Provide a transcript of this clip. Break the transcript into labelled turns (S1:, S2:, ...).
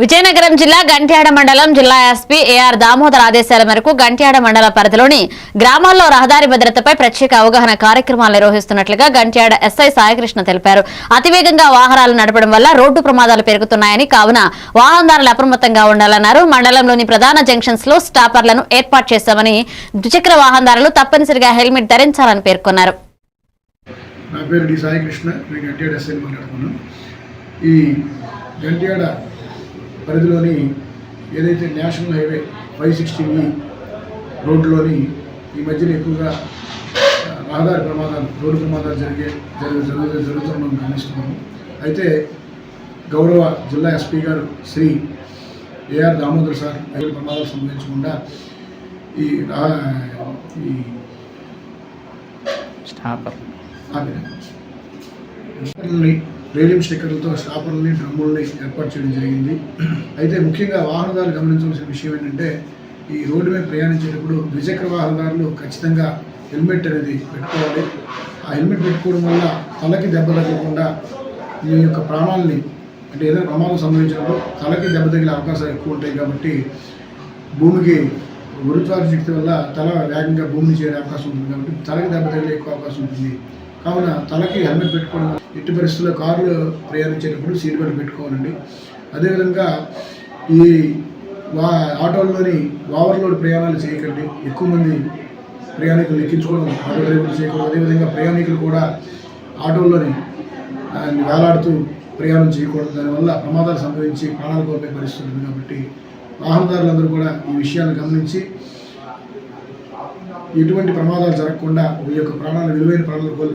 S1: విజయనగరం జిల్లా గంట్యాడ మండలం జిల్లా ఎస్పీ ఏఆర్ దామోదర్ ఆదేశాల మేరకు గంట్యాడ మండల పరిధిలోని గ్రామాల్లో రహదారి భద్రతపై ప్రత్యేక అవగాహన కార్యక్రమాలు నిర్వహిస్తున్నట్లుగా గంట్యాడ ఎస్ఐ సాయికృష్ణ తెలిపారు. అతివేగంగా వాహనాలు నడపడం వల్ల రోడ్డు ప్రమాదాలు పెరుగుతున్నాయని కావున వాహనదారులు అప్రమత్తంగా ఉండాలన్నారు. మండలంలోని ప్రధాన జంక్షన్స్లో స్టాపర్లను ఏర్పాటు చేశామని ద్విచక్ర వాహనదారులు తప్పనిసరిగా హెల్మెట్ ధరించాలని పేర్కొన్నారు.
S2: ఈ గంట్యాడ పరిధిలోని ఏదైతే నేషనల్ హైవే ఫైవ్ సిక్స్టీ రోడ్లోని ఈ మధ్యన ఎక్కువగా రహదారి ప్రమాదాలు రోడ్డు ప్రమాదాలు జరిగే జరుగు జరుగు జరుగుతున్న మనం గమనిస్తున్నాము. అయితే గౌరవ జిల్లా ఎస్పీ గారు శ్రీ ఏఆర్ దామోదర్ సార్ ఐదు ప్రమాదాలు సంభవించకుండా ఈ రా- ఈ స్టాపర్లని రేడియం స్టిక్కర్లతో స్టాపర్లని డ్రమ్ముల్ని ఏర్పాటు చేయడం జరిగింది. అయితే ముఖ్యంగా వాహనదారులు గమనించవలసిన విషయం ఏంటంటే ఈ రోడ్డు మీద ప్రయాణించేటప్పుడు ద్విచక్ర వాహనదారులు ఖచ్చితంగా హెల్మెట్ అనేది పెట్టుకోవాలి. ఆ హెల్మెట్ పెట్టుకోవడం వల్ల తలకి దెబ్బ తగ్గకుండా మీ యొక్క ప్రాణాలని అంటే ఏదైనా ప్రమాదం సంభవించినప్పుడు తలకి దెబ్బ తగిలే అవకాశాలు ఎక్కువ ఉంటాయి కాబట్టి భూమికి గురుత్వాకర్షణ శక్తి వల్ల తల వేగంగా భూమిని చేరే అవకాశం ఉంటుంది కాబట్టి తలకి దెబ్బ తగిలే ఎక్కువ అవకాశం ఉంటుంది. కావున తలకి హెల్మెట్ పెట్టుకోవడం ఎట్టి పరిస్థితుల్లో కారులో ప్రయాణించేటప్పుడు సీట్ బెల్ట్ పెట్టుకోవాలండి. అదేవిధంగా ఈ వా ఆటోల్లోని ఓవర్లోడ్ ప్రయాణాలు చేయకండి. ఎక్కువ మంది ప్రయాణికులు ఎక్కించుకోవడం ఆటో డ్రైవర్లు చేయకూడదు. అదేవిధంగా ప్రయాణికులు కూడా ఆటోల్లోని వేలాడుతూ ప్రయాణం చేయకూడదు. దానివల్ల ప్రమాదాలు సంభవించి ప్రాణాలు కోల్పోయే పరిస్థితి ఉంది కాబట్టి వాహనదారులందరూ కూడా ఈ విషయాన్ని గమనించి ఎటువంటి ప్రమాదాలు జరగకుండా మీ యొక్క ప్రాణాలు విలువైన ప్రాణాలు